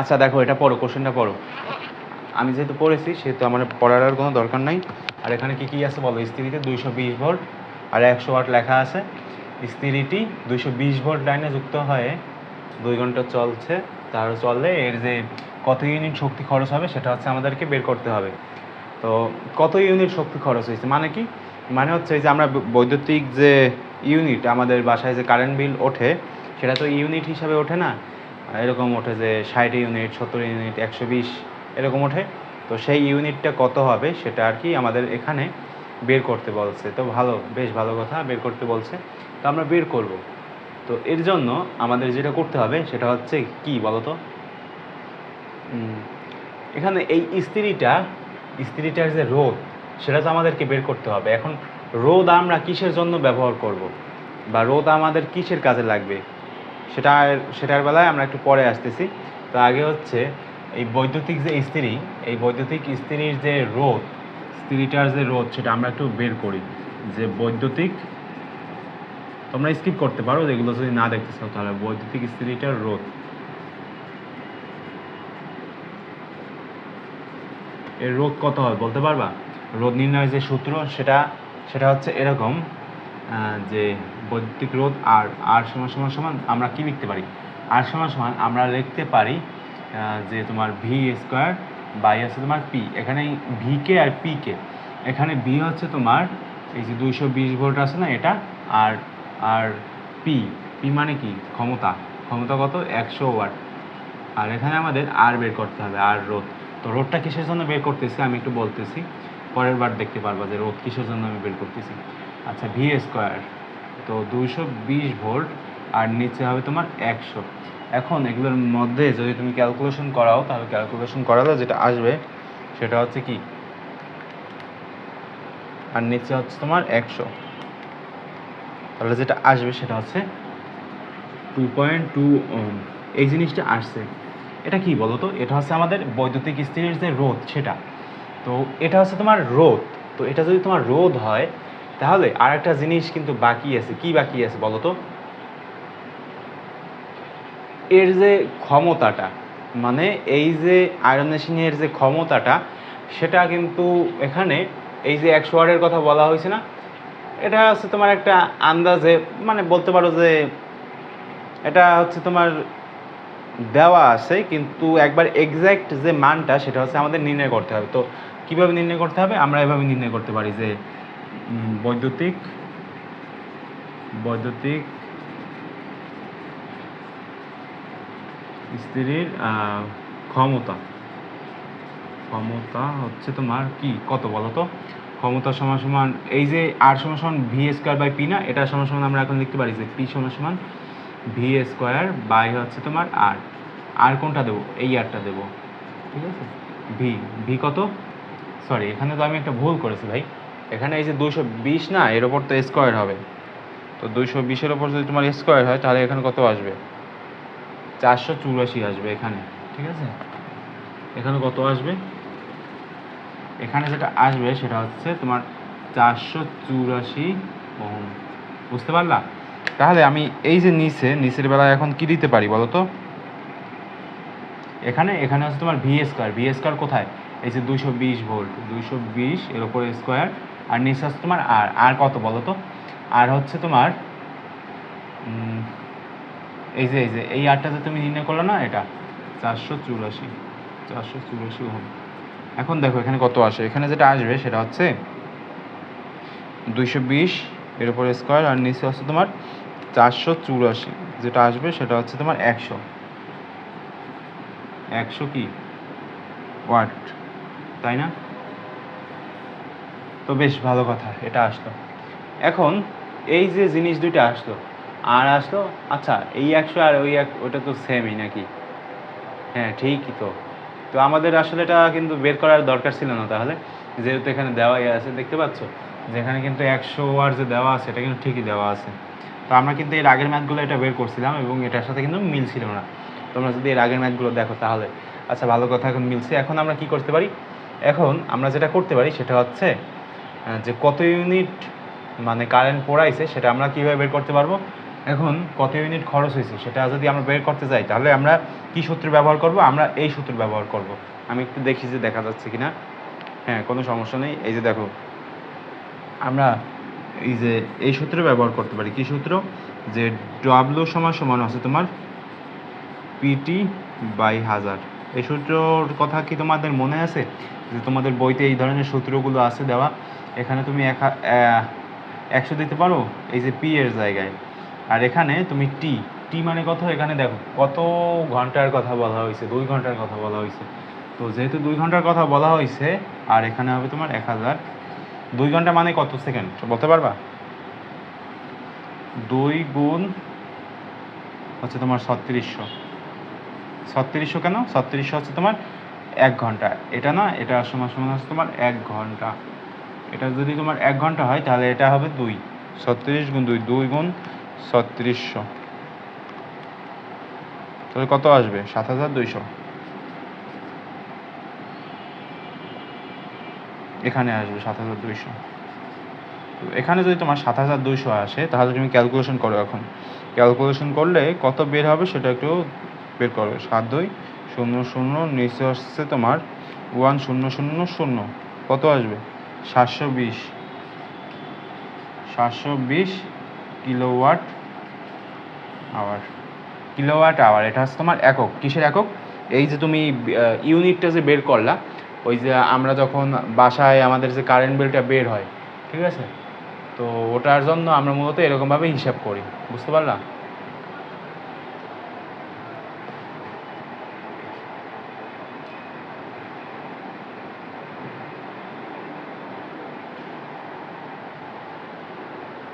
আচ্ছা দেখো, এটা পড়ো কোশ্চেনটা পড়ো। আমি যেহেতু পড়েছি, সেহেতু আমার পড়ার আর কোনো দরকার নাই। আর এখানে কি কি আছে বলো? স্ত্রীতে দুইশো বিশ ভোল্ট আর একশো ওয়াট লেখা আছে। স্ত্রীটি দুইশো বিশ ভোল্ট লাইনে যুক্ত হয়ে দুই ঘণ্টা চলছে। তার চললে এর যে কত ইউনিট শক্তি খরচ হবে, সেটা হচ্ছে আমাদেরকে বের করতে হবে। তো কত ইউনিট শক্তি খরচ হয়েছে? মানে কি? মানে হচ্ছে যে আমরা বৈদ্যুতিক যে ইউনিট, আমাদের বাসায় যে কারেন্ট বিল ওঠে, সেটা তো ইউনিট হিসাবে ওঠে না। এরকম ওঠে যে ষাট ইউনিট, সত্তর ইউনিট, একশো বিশ, এরকম ওঠে। তো সেই ইউনিটটা কত হবে সেটা আর কি আমাদের এখানে বের করতে বলছে। তো ভালো, বেশ ভালো কথা, বের করতে বলছে। তো আমরা বের করব। তো এর জন্য আমাদের যেটা করতে হবে সেটা হচ্ছে কি বলতো? এখানে এই স্ত্রীটা, স্ত্রীটার যে রোদ, সেটা তো আমাদেরকে বের করতে হবে। এখন রোদ আমরা কিসের জন্য ব্যবহার করব? বা রোদ আমাদের কিসের কাজে লাগবে? সেটা সেটার বেলায় আমরা একটু পরে আসতেছি। তো আগে হচ্ছে, এই বৈদ্যুতিক যে ইস্ত্রি, এই বৈদ্যুতিক ইস্ত্রির যে রোদ ইস্ত্রিটার যে রোদ সেটা আমরা একটু বের করি। যে বৈদ্যুতিক, তোমরা স্কিপ করতে পারো, যেগুলো যদি না দেখতে চাও তাহলে বৈদ্যুতিক ইস্ত্রিটার রোদ এর রোধ কত হয়, বলতে পারবা? রোধ নির্ণয়ের যে সূত্র, সেটা সেটা হচ্ছে এরকম। যে বৈদ্যুতিক রোধ আর আর সমান সমান সমান আমরা কি লিখতে পারি? আর সমান সমান আমরা লিখতে পারি যে তোমার ভি স্কোয়ার বাই আছে তোমার পি এখানে ভি কে আর পি কে। এখানে ভি হচ্ছে তোমার, এই যে দুইশো বিশ ভোল্ট আছে না এটা, আর আর পি পি মানে কি? ক্ষমতা। ক্ষমতা কত? একশো ওয়াট। আর এখানে আমাদের আর বের করতে হবে আর রোদ তো রোদটা কিসের জন্য বের করতেছি? আমি একটু বলতেছি, পরের বার দেখতে পারবা যে রোদ কিসের জন্য আমি বের করতেছি। আচ্ছা ভি স্কোয়ার তো দুইশো বিশ ভোল্ট, আর নিচে হবে তোমার একশো। এখন এগুলোর মধ্যে যদি তুমি ক্যালকুলেশন করাও, তাহলে ক্যালকুলেশন করালে যেটা আসবে, সেটা হচ্ছে কি? আর নিচে হচ্ছে তোমার একশো। তাহলে যেটা আসবে, সেটা হচ্ছে টু পয়েন্ট টু এই জিনিসটা আসছে। এটা কি বলো তো এটা হচ্ছে আমাদের বৈদ্যুতিক ইস্ত্রির যে রোধ, সেটা। তো এটা হচ্ছে তোমার রোধ। তো এটা যদি তোমার রোধ হয় তাহলে আর একটা জিনিস কিন্তু বাকি আছে। কি বাকি আছে বলো তো? এর যে ক্ষমতাটা মানে এই যে আয়রন মেশিনের যে ক্ষমতাটা, সেটা কিন্তু এখানে এই যে একশো ওয়ার্ডের কথা বলা হয়েছে না, এটা হচ্ছে তোমার একটা আন্দাজে মানে বলতে পারো যে এটা হচ্ছে তোমার দেওয়া আছে, কিন্তু একবার এক্স্যাক্ট যে মানটা, সেটা হচ্ছে আমাদের নির্ণয় করতে হবে। তো কীভাবে নির্ণয় করতে হবে? আমরা এভাবে নির্ণয় করতে পারি যে বৈদ্যুতিক বৈদ্যুতিক স্ত্রীর ক্ষমতা। ক্ষমতা হচ্ছে তোমার কি? কত বলো তো? ক্ষমতা সমান সমান, এই যে আর সমান সমান ভি স্কোয়ার বাই পি না? এটা সমান সমান আমরা এখন লিখতে পারি যে পি সমান সমান ভি স্কোয়ার বাই হচ্ছে তোমার আর। আর কোনটা দেবো? এই আরটা দেবো। ঠিক আছে? ভি। ভি কত? সরি, এখানে তো আমি একটা ভুল করেছি ভাই। এখানে এই যে দুইশো বিশ না, এর ওপর তো স্কোয়ার হবে। তো দুইশো বিশের ওপর যদি তোমার স্কোয়ার হয়, তাহলে এখানে কত আসবে? চারশো চুরাশি আসবে এখানে, ঠিক আছে? এখানে কত আসবে? এখানে যেটা আসবে সেটা হচ্ছে তোমার চারশো চুরাশি ওহম। বুঝতে পারলা? তাহলে আমি এই যে নিচে, নিচের বেলায় এখন কি দিতে পারি বলো তো? এখানে এখানে হচ্ছে তোমার ভি স্কোয়ার ভি স্কোয়ার কোথায়? এই যে দুইশো বিশ ভোল্ট দুইশো বিশ এর উপরে স্কোয়ার আর হচ্ছে তোমার আর আর কত বলো তো? আর হচ্ছে তোমার এই যে এই যে, এই আরটা যে তুমি নির্ণয় করল না এটা, চারশো চুরাশি চারশো চুরাশি ওহম। এখন দেখো এখানে কত আসে। এখানে যেটা আসবে সেটা হচ্ছে দুইশো বিশ এর উপরে স্কোয়ার আর নিচে হচ্ছে তোমার চারশো চুরাশি। যেটা আসবে সেটা হচ্ছে তোমার একশো। একশো কি? ওয়াট। তাই না? তো বেশ ভালো কথা, এটা আসলো। এখন এই যে জিনিস দুইটা আসলো, আর আসলো আচ্ছা এই একশো আর ওই এক, ওটা তো সেমই নাকি? হ্যাঁ ঠিকই তো। তো আমাদের আসলে এটা কিন্তু বের করার দরকার ছিল না তাহলে। যেহেতু এখানে দেওয়াই আছে, দেখতে পাচ্ছ? যেখানে কিন্তু একশো আর যে দেওয়া আছে, এটা কিন্তু ঠিকই দেওয়া আছে। তো আমরা কিন্তু এর আগের ম্যাথগুলো এটা বের করছিলাম এবং এটার সাথে কিন্তু মিল ছিল না। তোমরা যদি এর আগের ম্যাথগুলো দেখো তাহলে। আচ্ছা ভালো কথা, এখন মিলছে। এখন আমরা কি করতে পারি? এখন আমরা যেটা করতে পারি সেটা হচ্ছে যে কত ইউনিট মানে কারেন্ট পড়াইছে, সেটা আমরা কীভাবে বের করতে পারব? এখন কত ইউনিট খরচ হয়েছে, সেটা যদি আমরা বের করতে যাই, তাহলে আমরা কি সূত্র ব্যবহার করব? আমরা এই সূত্র ব্যবহার করব। আমি একটু দেখি যে দেখা যাচ্ছে কিনা। হ্যাঁ কোনো সমস্যা নেই। এই যে দেখো, আমরা এই যে, এই সূত্র ব্যবহার করতে পারি। কি সূত্র? যে ডাব্লিউ সমান সমান আছে তোমার পিটি বাই হাজার। এই সূত্রর কথা কি তোমাদের মনে আছে? যে তোমাদের বইতে এই ধরনের সূত্রগুলো আছে দেওয়া। এখানে তুমি একশো দিতে পারো, এই যে পি এর জায়গায়। আর এখানে তুমি টি টি মানে কত? এখানে দেখো, কত ঘণ্টার কথা বলা হয়েছে, দুই ঘণ্টার কথা বলা হয়েছে। তো যেহেতু দুই ঘণ্টার কথা বলা হয়েছে, আর এখানে হবে তোমার এক হাজার। দুই ঘণ্টা মানে কত সেকেন্ড? বলতে পারবা? দুই গুণ হচ্ছে তোমার ছত্রিশশো। ছত্রিশশো কেন? ছত্রিশশো হচ্ছে তোমার এক ঘণ্টা। এটা না, এটা সমান সমান হচ্ছে তোমার এক ঘণ্টা। এটা যদি তোমার এক ঘণ্টা হয়, তাহলে এটা হবে দুই। ছত্রিশ গুণ দুই দুই গুণ ছত্রিশশো। তাহলে কত আসবে? সাত হাজার দুইশো। এখানে আসবে সাত হাজার দুইশো। এখানে যদি তোমার সাত হাজার দুইশো আসে, তাহলে তুমি ক্যালকুলেশন করো এখন। ক্যালকুলেশন করলে কত বের হবে সেটা একটু বের করো সাত, দুই, শূন্য শূন্য, নিচে আসছে তোমার ওয়ান শূন্য শূন্য শূন্য। কত আসবে? সাতশো বিশ। সাতশো বিশ কিলোওয়াট আওয়ার। কিলোওয়াট আওয়ার, এটা হচ্ছে তোমার একক। কিসের একক? এই যে তুমি ইউনিটটা যে বের করলা, ওই যে আমরা যখন বাসায় আমাদের যে কারেন্ট বিলটা বের হয়, ঠিক আছে? তো ওটার জন্য আমরা মূলত এরকমভাবে হিসাব করি, বুঝতে পারলা?